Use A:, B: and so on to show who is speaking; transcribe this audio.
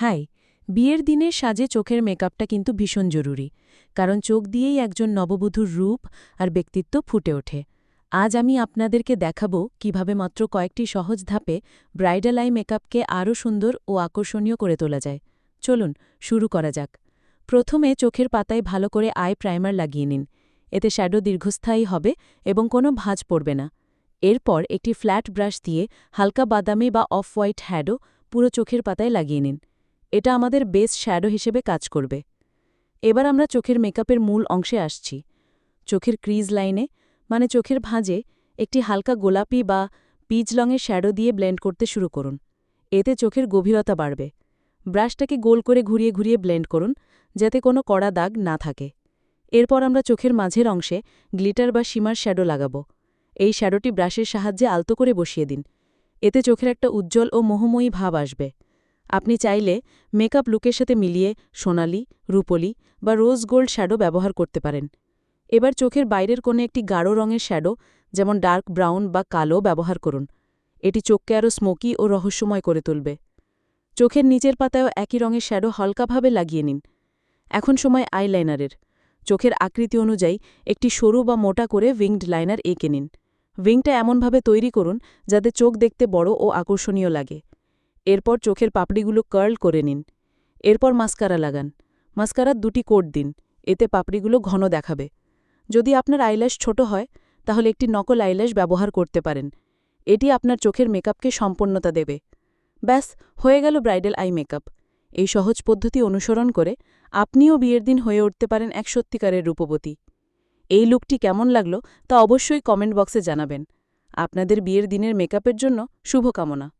A: High, বিয়ের দিনে সাজে চোখের মেকআপটা কিন্তু ভীষণ জরুরি, কারণ চোখ দিয়েই একজন নববধূর রূপ আর ব্যক্তিত্ব ফুটে ওঠে। আজ আমি আপনাদেরকে দেখাবো কীভাবে মাত্র কয়েকটি সহজ ধাপে ব্রাইডাল আই মেকআপকে আরও সুন্দর ও আকর্ষণীয় করে তোলা যায়। চলুন, শুরু করা যাক। প্রথমে চোখের পাতায় ভালো করে আই প্রাইমার লাগিয়ে নিন। এতে শ্যাডো দীর্ঘস্থায়ী হবে এবং কোনো ভাঁজ পড়বে না। এরপর একটি ফ্ল্যাট ব্রাশ দিয়ে হালকা বাদামি বা অফ হোয়াইট হ্যাডো পুরো চোখের পাতায় লাগিয়ে নিন। এটা আমাদের বেস শ্যাডো হিসেবে কাজ করবে। এবার আমরা চোখের মেকআপের মূল অংশে আসছি। চোখের ক্রিজ লাইনে মানে চোখের ভাঁজে, একটি হালকা গোলাপি বা পিচ রঙের শ্যাডো দিয়ে ব্লেন্ড করতে শুরু করুন। এতে চোখের গভীরতা বাড়বে। ব্রাশটাকে গোল করে ঘুরিয়ে ঘুরিয়ে ব্লেন্ড করুন, যাতে কোনো কড়া দাগ না থাকে। এরপর আমরা চোখের মাঝের অংশে গ্লিটার বা সীমার শ্যাডো লাগাবো। এই শ্যাডোটি ব্রাশের সাহায্যে আলতো করে বসিয়ে দিন। এতে চোখের একটা উজ্জ্বল ও মোহময়ী ভাব আসবে। আপনি চাইলে মেকআপ লুকের সাথে মিলিয়ে সোনালি, রূপলি বা রোজ গোল্ড শ্যাডো ব্যবহার করতে পারেন। এবার চোখের বাইরের কোণে একটি গাঢ় রঙের শ্যাডো, যেমন ডার্ক ব্রাউন বা কালো, ব্যবহার করুন। এটি চোখকে আরও স্মোকি ও রহস্যময় করে তুলবে। চোখের নিচের পাতায়ও একই রঙের শ্যাডো হালকাভাবে লাগিয়ে নিন। এখন সময় আইলাইনারের। চোখের আকৃতি অনুযায়ী একটি সরু বা মোটা করে উইংড লাইনার এঁকে নিন। উইংটা এমনভাবে তৈরি করুন যাতে চোখ দেখতে বড় ও আকর্ষণীয় লাগে। এরপর চোখের পাপড়িগুলো কার্ল করে নিন। এরপর মাস্কারা লাগান। মাস্কারার দুটি কোট দিন। এতে পাপড়িগুলো ঘন দেখাবে। যদি আপনার আইল্যাশ ছোট হয়, তাহলে একটি নকল আইল্যাশ ব্যবহার করতে পারেন। এটি আপনার চোখের মেকআপকে সম্পূর্ণতা দেবে। ব্যাস, হয়ে গেল ব্রাইডাল আই মেকআপ এই সহজ পদ্ধতি অনুসরণ করে আপনিও বিয়ের দিন হয়ে উঠতে পারেন এক সত্যিকারের রূপবতী। এই লুকটি কেমন লাগল তা অবশ্যই কমেন্ট বক্সে জানাবেন। আপনাদের বিয়ের দিনের মেকআপের জন্য শুভকামনা।